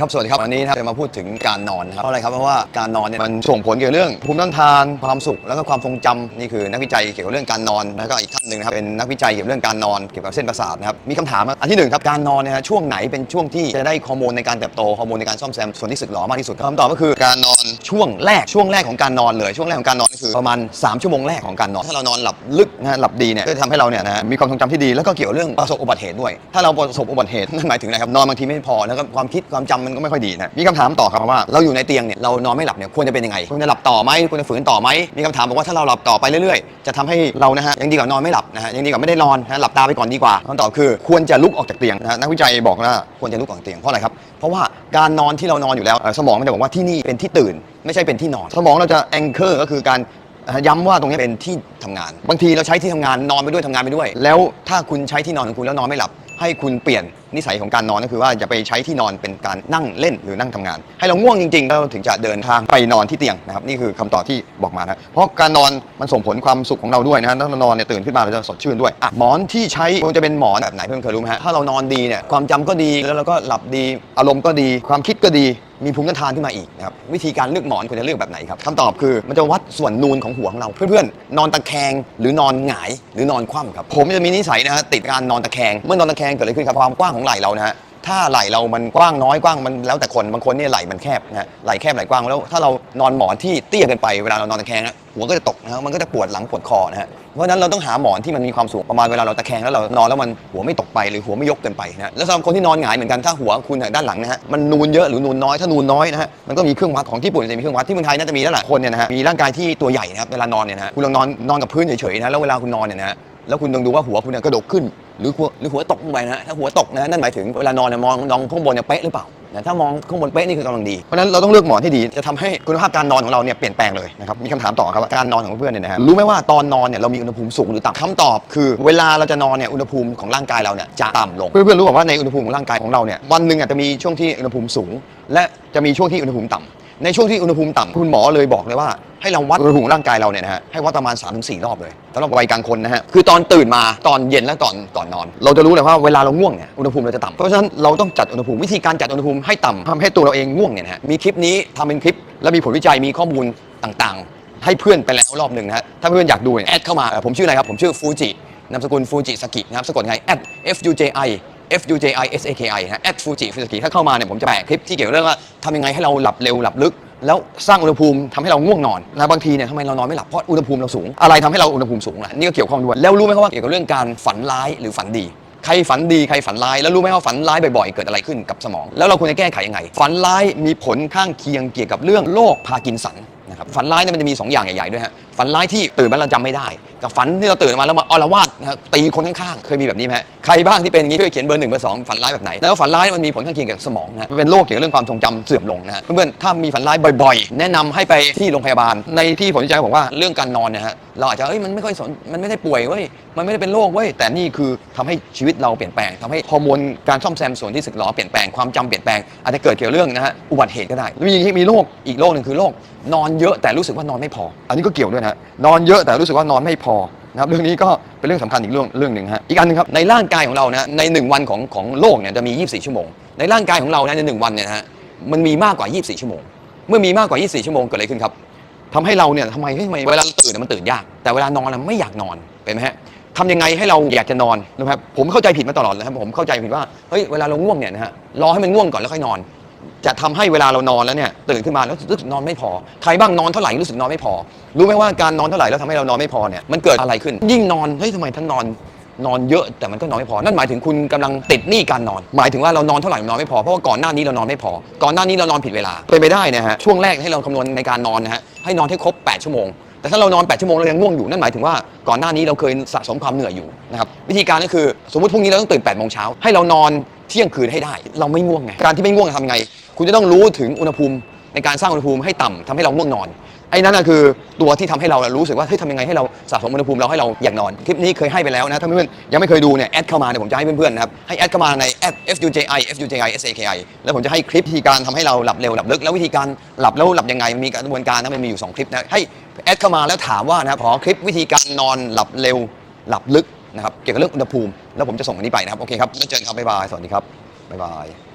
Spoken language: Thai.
ครับสวัสดีครับวันนี้นะครับจะมาพูดถึงการนอนนะครับเพราะอะไรครับเพราะว่าการนอนเนี่ยมันส่งผลเกี่ยวกับเรื่องภูมิต้านทานความสุขแล้วก็ความทรงจำนี่คือนักวิจัยเกี่ยวกับเรื่องการนอนแล้วก็อีกท่านหนึ่งนะครับเป็นนักวิจัยเกี่ยวกับเรื่องการนอนเกี่ยวกับเส้นประสาทนะครับมีคำถามครับอันที่หนึ่งครับการนอนเนี่ยฮะช่วงไหนเป็นช่วงที่จะได้ฮอร์โมนในการเติบโตฮอร์โมนในการซ่อมแซมส่วนที่สึกหรอมากที่สุดคำตอบก็คือการนอนช่วงแรกช่วงแรกของการนอนเลยช่วงแรกของการนอนก็คือประมาณ 3 ชั่วโมงแรกของการนอนถ้าเรานอนหลับลึกนะฮะหลับดีเนี่ยก็จะทำให้เราเนี่ยนะฮะมีความทรงจำที่ดีแล้วก็เกี่ยวกับเรื่องประสบอุบัติเหตุด้วย ถ้าเราประสบอุบัติเหตุนั่นหมายถึงอะไรครับนอนบางทีไม่พอแล้วก็ความคิดความจำมันก็ไม่ค่อยดีนะมีคำถามต่อครับว่าเราอยู่ในเตียงเนี่ยเรานอนไม่หลับเนี่ยควรจะเป็นยังไงควรจะหลับต่อไหมควรจะฝืนต่อไหมมีคำถามบอกว่าถ้าเราหลับต่อไปเรื่อยๆ จะทำให้เรานะฮะยังดีกว่านอนไม่หลับนะฮะยังดีกว่าไม่ได้นอนนะหลับตาไปก่อนดีกว่าคำตอบคือควรจะลุกออกจากเตียงนะฮะนักวิจัยบอกว่าควรจะลุกออกจากเตียงเพราะอะไรครับเพราะว่าการนอนที่เรานอนอยู่แล้วเอ่อสมองมันจะบอกว่าที่นี่เป็นที่ตื่น ไม่ใช่เป็นที่นอน สมองเราจะแองเกอร์ก็คือการ ย้ำว่าตรงนี้เป็นที่ทำงาน บางทีเราใช้ที่ทำงานนอนไปด้วยทำงานไปด้วย แล้วถ้าคุณใช้ที่นอนของคุณแล้วนอนไม่หลับ ให้คุณเปลี่ยนนิสัยของการนอนก็คือว่าอย่าไปใช้ที่นอนเป็นการนั่งเล่นหรือนั่งทำงาน ให้เราง่วงจริงๆแล้วเราถึงจะเดินทางไปนอนที่เตียงนะครับนี่คือคำตอบที่บอกมานะเพราะการนอนมันส่งผลความสุขของเราด้วยนะฮะถ้าเรานอนเนี่ยตื่นขึ้นมาเราจะสดชื่นด้วยอะหมอนที่ใช้มันจะเป็นหมอนแบบไหนเพื่อนเคยรู้ไหมฮะถ้าเรานอนดีเนี่ยความจำก็ดีแล้วเราก็หลับดีอารมณ์ก็ดี ความคิดก็ดี มีภูมิต้านทานขึ้นมาอีกนะครับวิธีการเลือกหมอนควรจะเลือกแบบไหนครับคำตอบคือมันจะวัดส่วนนูนของหัวของเรา เพื่อนๆ นอนตะแคงหรือนอนหงายหรือนอนคว่ำครับผมจะมีนิสัยนะฮะติดการนอนตะแคงเมื่อนอนตะแคงเกิดอะไรขึ้นครับความกว้างของไหล่เรานะฮะ ถ้าไหล่เรามันกว้างน้อยกว้างมันแล้วแต่คนบางคนเนี่ยไหล่มันแคบนะฮะไหล่แคบไหล่กว้างแล้วถ้าเรานอนหมอนที่เตี้ยเกินไปเวลาเรานอนตะแคงนะหัวก็จะตกนะฮะมันก็จะปวดหลังปวดคอนะฮะเพราะฉะนั้นเราต้องหาหมอนที่มันมีความสูงประมาณเวลาเราตะแคงแล้วเรานอนแล้วมันหัวไม่ตกไปหรือหัวไม่ยกเกินไปนะฮะแล้วสำหรับคนที่นอนหงายเหมือนกันถ้าหัวคุณเนี่ยด้านหลังนะฮะมันนูนเยอะหรือนูนน้อยถ้านูนน้อยนะฮะมันก็มีเครื่องวัดของญี่ปุ่นจะมีเครื่องวัดที่เมืองไทยน่าจะมีแล้วแหละคนเนี่ยนะฮะมีร่างกายที่ตัวใหญ่นะครับเวลานอนเนี่ยนะฮะคุณลองนอนนอนกับพื้นเฉยๆนะแล้วเวลาคุณนอนเนี่ยนะฮะแล้วคุณลองดูว่าหัวคุณเนี่ยกระดกขึ้น หรือหัวหรือหัวตกลงไปนะฮะถ้าหัวตกนะนั่นหมายถึงเวลานอนเนี่ยมองมองข้างบนเนี่ยเป๊ะหรือเปล่านะถ้ามองข้างบนเป๊ะนี่คือกำลังดี เพราะฉะนั้นเราต้องเลือกหมอนที่ดีจะทำให้คุณภาพการนอนของเราเนี่ยเปลี่ยนแปลงเลยนะครับมีคำถามต่อครับว่าการนอนของเพื่อนเนี่ยนะฮะรู้ไหมว่าตอนนอนเนี่ยเรามีอุณหภูมิสูงหรือต่ำคำตอบคือ เวลาเราจะนอนเนี่ยอุณหภูมิของร่างกายเราเนี่ยจะต่ำลงเพื่อนๆรู้ป่าว่าในอุณหภูมิของร่างกายของเราเนี่ยวันหนึ่งอาจจะมีช่วงที่อุณหภูมิสูง และจะมีช่วงที่อุณหภูมิต่ำในช่วงที่อุณหภูมิต่ำคุณหมอเลยบอกเลยว่า ให้เราวัดอุณหภูมิร่างกายเราเนี่ยนะฮะให้วัดประมาณ 3-4 รอบเลยสำหรับวัยกลางคนนะฮะคือตอนตื่นมาตอนเย็นและก่อนก่อนนอน เราจะรู้เลยว่าเวลาเราง่วงเนี่ยอุณหภูมิเราจะต่ำเพราะฉะนั้นเราต้องจัดอุณหภูมิวิธีการจัดอุณหภูมิให้ต่ำทำให้ตัวเราเองง่วงเนี่ยนะฮะมีคลิปนี้ทำเป็นคลิป และมีผลวิจัยมีข้อมูลต่างๆ ให้เพื่อนไปแล้วรอบหนึ่งนะฮะถ้าเพื่อนอยากดูเนี่ยแอดเข้ามาเอ่อผมชื่ออะไรครับผมชื่อฟูจินามสกุลฟูจิสกินะครับสะกดไง at f u j i F U J I S A K I นะ at Fuji Fuji ถ้าเข้ามาเนี่ยผมจะแปะคลิปที่เกี่ยวกับเรื่องว่าทำยังไงให้เราหลับเร็วหลับลึก แล้วสร้างอุณหภูมิทำให้เราง่วงนอนนะบางทีเนี่ยทำไมเรานอนไม่หลับเพราะอุณหภูมิเราสูง อะไรทำให้เราอุณหภูมิสูงล่ะนี่ก็เกี่ยวข้องด้วยแล้วรู้ไหมครับว่าเกี่ยวกับเรื่องการฝันร้ายหรือฝันดีใครฝันดีใครฝันร้ายแล้วรู้ไหมว่าฝันร้ายบ่อยๆ เกิดอะไรขึ้นกับสมอง แล้วเราควรจะแก้ไขยังไง ฝันร้ายมีผลข้างเคียงเกี่ยวกับเรื่องโรคพาร์กินสันนะครับฝันร้ายเนี่ยมันจะมี 2 อย่างใหญ่ๆด้วยฮะฝันร้ายที่ตื่นมาเราจำไม่ได้กับฝันที่เราตื่นมาแล้วมาอารวาสนะครับตีคนข้างๆเคยมีแบบนี้ไหมใครบ้างที่เป็นอย่างนี้ช่วยเขียนเบอร์หนึ่งเบอร์สองฝันร้ายแบบไหนแล้วฝันร้ายมันมีผลข้างเคียงกับสมองนะเป็นโรคเกี่ยวกับเรื่องความทรงจำเสื่อมลงนะเพื่อนๆถ้ามีฝันร้ายบ่อย ๆ แนะนำให้ไปที่โรงพยาบาล ในที่ผลวิจัยบอกว่าเรื่องการนอนนี่ยฮะเราอาจจะเอ้ยมันไม่ค่อยสนมันไม่ได้ป่วยเว้ยมันไม่ได้เป็นโรคเว้ยแต่นี่คือทำให้ชีวิตเราเปลี่ยนแปลงทำให้ฮอร์โมนการซ่อมแซมส่วนที่สึกหรอเปลี่ยนแปลงความจำเปลี่ยนแปลงอาจจะเกิดเกี่ยวเรื่องนะฮะอุบัติเหตุก็ได้มีมีโรคอีกโรคหนึ่งคือโรคนอนเยอะแต่รู้สึกว่านอนไม่พอ อันนี้ก็เกี่ยวด้วยนะฮะนอนเยอะแต่รู้สึกว่านอนไม่พอนะครับเรื่องนี้ก็เป็นเรื่องสำคัญอีกเรื่องเรื่องหนึ่งฮะอีกอันหนึงครับในร่างกายของเรานะในหนึ่งวันของของโลกเนี่ยจะมี 24 ชั่วโมง ในร่างกายของเรานะในหนึ่งวันเนี่ยฮะมันมีมากกว่า 24 ชั่วโมง เมื่อมีมากกว่า 24 ชั่วโมงเกิดอะไรขึ้นครับทำให้เราเนี่ยทำไมทำไมเวลาเราตื่นเนี่ยมันตื่นยาก แต่เวลานอนน่ะไม่อยากนอนเป็นไหมฮะทำยังไงให้เราอยากจะนอนนะครับผมเข้าใจผิดมาตลอดเลยครับผมเข้าใจผิดว่าเฮ้ยเวลาเราง่วงเนี่ยนะฮะรอให้มันง่วงก่อนแล้วค่อยนอน จะทำให้เวลาเรานอนแล้วเนี่ยตื่นขึ้นมาแล้วรู้สึกนอนไม่พอใครบ้างนอนเท่าไหร่รู้สึกนอนไม่พอ รู้ไหมว่าการนอนเท่าไหร่แล้วทำให้เรานอนไม่พอเนี่ยมันเกิดอะไรขึ้น ยิ่งนอนเฮ้ยทำไมท่านนอนนอนเยอะแต่มันก็นอนไม่พอ นั่นหมายถึงคุณกำลังติดหนี้การนอน หมายถึงว่าเรานอนเท่าไหร่นอนไม่พอ เพราะว่าก่อนหน้านี้เรานอนไม่พอ ก่อนหน้านี้เรานอนผิดเวลา เป็นไปได้นะฮะ ช่วงแรกให้เราคำนวณในการนอนนะฮะ ให้นอนให้ครบ 8 ชั่วโมง แต่ถ้าเรานอน 8 ชั่วโมงเรายังง่วงอยู่ นั่นหมายถึงว่าก่อนหน้านี้เราเคยสะสมความเหนื่อยอยู่นะครับ วิธีการก็คือสมมติพรุ่งนี้เราต้องตื่น8โมงเช้าให้เรานอนเที่ยงคืนให้ได้ เราไม่ง่วงไง การที่ไม่ง่วงทำไง คุณจะต้องรู้ถึงอุณหภูมิในการสร้างอุณหภูมิให้ต่ำทำให้เราง่วงนอน ไอ้นั่นนะคือตัวที่ทำให้เรารู้สึกว่าเฮ้ยทำยังไงให้เราสะสมอุณหภูมิเราให้เราอยากนอน คลิปนี้เคยให้ไปแล้วนะ ถ้าเพื่อนๆยังไม่เคยดูเนี่ยแอดเข้ามาเดี๋ยวผมจะให้เพื่อนๆนะครับ ให้แอดเข้ามาใน fuji fuji saki แล้วผมจะให้คลิปวิธีการทำให้เราหลับเร็วหลับลึก แล้ววิธีการหลับแล้วหลับยังไง มีกระบวนการนะมันมีอยู่สองคลิปนะ ให้แอดเข้ามาแล้วถามว่านะครับขอคลิปวิธีการนอนหลับเร็วหลับลึกนะครับ เกี่ยวกับเรื่องอุณหภูมิ แล้วผมจะส่งอันนี้ไปนะครับ โอเคครับ แล้วเจอกันครับบ๊ายบาย สวัสดีครับบ๊ายบาย